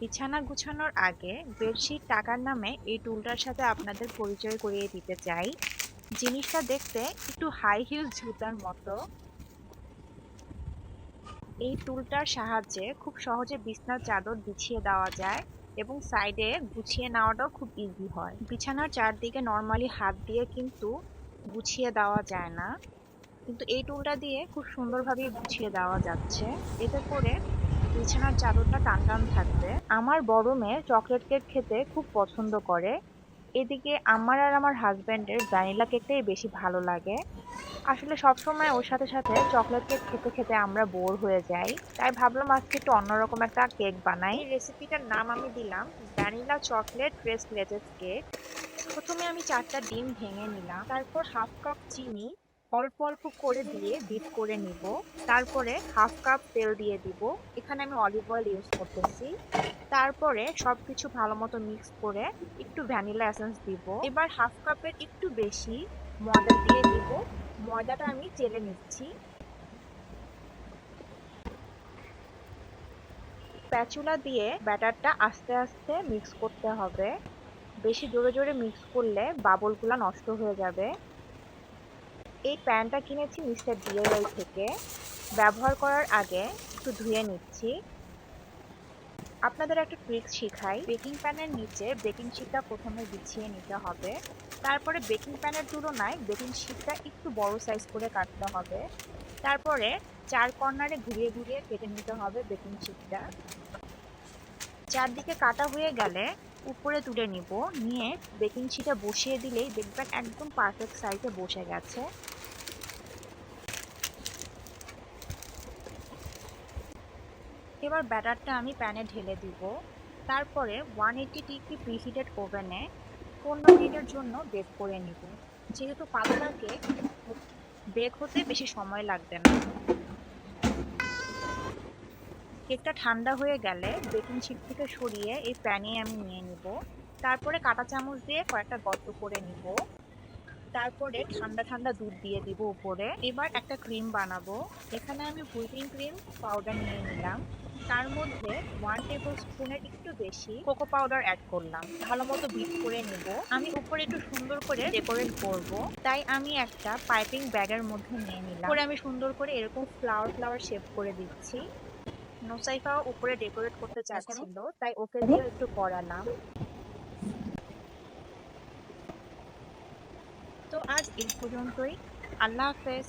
বিছানা গুছানোর আগে বেডশিট টাকার নামে এই টুলটার সাথে আপনাদের পরিচয় করিয়ে দিতে চাই। জিনিসটা দেখতে একটু হাই হিল জুতার মতো। এই টুলটার সাহায্যে খুব সহজে বিছনার চাদর বিছিয়ে দেওয়া যায় এবং সাইডে গুছিয়ে নেওয়াটাও খুব ইজি হয়। বিছানার চারদিকে নর্মালি হাত দিয়ে কিন্তু গুছিয়ে দেওয়া যায় না। কিন্তু এই টুলটা দিয়ে খুব সুন্দরভাবে গুছিয়ে দেওয়া যাচ্ছে। এতে করে বিছানার চাদরটা টান টান থাকবে। আমার বড় মেয়ে চকলেট কেক খেতে খুব পছন্দ করে। এদিকে আমার আর আমার হাজব্যান্ডের ভ্যানিলা কেকটাই বেশি ভালো লাগে। আসলে সবসময় ওর সাথে সাথে চকলেট কেক খেতে খেতে আমরা বোর হয়ে যাই। তাই ভাবলাম আজকে একটু অন্যরকম একটা কেক বানাই। রেসিপিটার নাম আমি দিলাম, ভ্যানিলা চকলেট রেস লেজেস কেক। প্রথমে আমি চারটা ডিম ভেঙে নিলাম, তারপর হাফ কাপ চিনি অল্প অল্প করে দিয়ে বিট করে নিব। তারপরে হাফ কাপ তেল দিয়ে দিব। এখানে আমি অলিভ অয়েল ইউজ করতেছি। তারপরে সবকিছু ভালো মতো মিক্স করে একটু ভ্যানিলা এসেন্স দিব। এবার হাফ কাপের একটু বেশি ময়দা দিয়ে দিব। ময়দাটা আমি চেলে নিচ্ছি। স্প্যাচুলা দিয়ে ব্যাটারটা আস্তে আস্তে মিক্স করতে হবে। বেশি জোরে জোরে মিক্স করলে বাবলগুলো নষ্ট হয়ে যাবে। এই প্যানটা কিনেছি মিস্টার ডিএলআই থেকে। ব্যবহার করার আগে একটু ধুয়ে নিচ্ছি। আপনাদের একটা ট্রিক্স শিখাই। বেকিং প্যানের নিচে বেকিং শিটটা প্রথমে বিছিয়ে নিতে হবে। তারপরে বেকিং প্যানের তুলনায় বেকিং শিটটা একটু বড় সাইজ করে কাটতে হবে। তারপরে চার কর্নারে ঘুরিয়ে ঘুরিয়ে কেটে নিতে হবে বেকিং শিটটা। চারদিকে কাটা হয়ে গেলে উপরে তুলে নিব। নিয়ে বেকিং শিটে বসিয়ে দিলেই দেখবেন একদম পারফেক্ট সাইজে বসে গেছে। এবার ব্যাটারটা আমি প্যানে ঢেলে দিব। তারপরে ওয়ান এইটি ডিগ্রি প্রিহিটেড ওভেনে পনেরো মিনিটের জন্য বেক করে নিব। যেহেতু পাতলা কেক বেক হতে বেশি সময় লাগবে না। কেকটা ঠান্ডা হয়ে গেলে বেকিং শিট থেকে সরিয়ে এই প্যানে আমি নিয়ে নিব। তারপরে কাঁটা চামচ দিয়ে কয়েকটা গর্ত করে নিব। তারপরে ঠান্ডা ঠান্ডা দুধ দিয়ে দিব উপরে। এবার একটা ক্রিম বানাবো। এখানে আমি হুইপিং ক্রিম পাউডার নিয়ে নিলাম। তার মধ্যে ওয়ান টেবিল স্পুনের একটু বেশি কোকো পাউডার অ্যাড করলাম। ভালো মতো বিট করে নিব। আমি উপরে একটু সুন্দর করে ডেকোরেট করব। তাই আমি একটা পাইপিং ব্যাগের মধ্যে নিয়ে নিলাম। পরে আমি সুন্দর করে এরকম ফ্লাওয়ার ফ্লাওয়ার শেপ করে দিচ্ছি। নোসাইফাও উপরে ডেকোরেট করতে চাচ্ছিল তাই ওকে দিয়ে একটু করালাম তো আজ এই পর্যন্তই। আল্লাহ হাফেজ।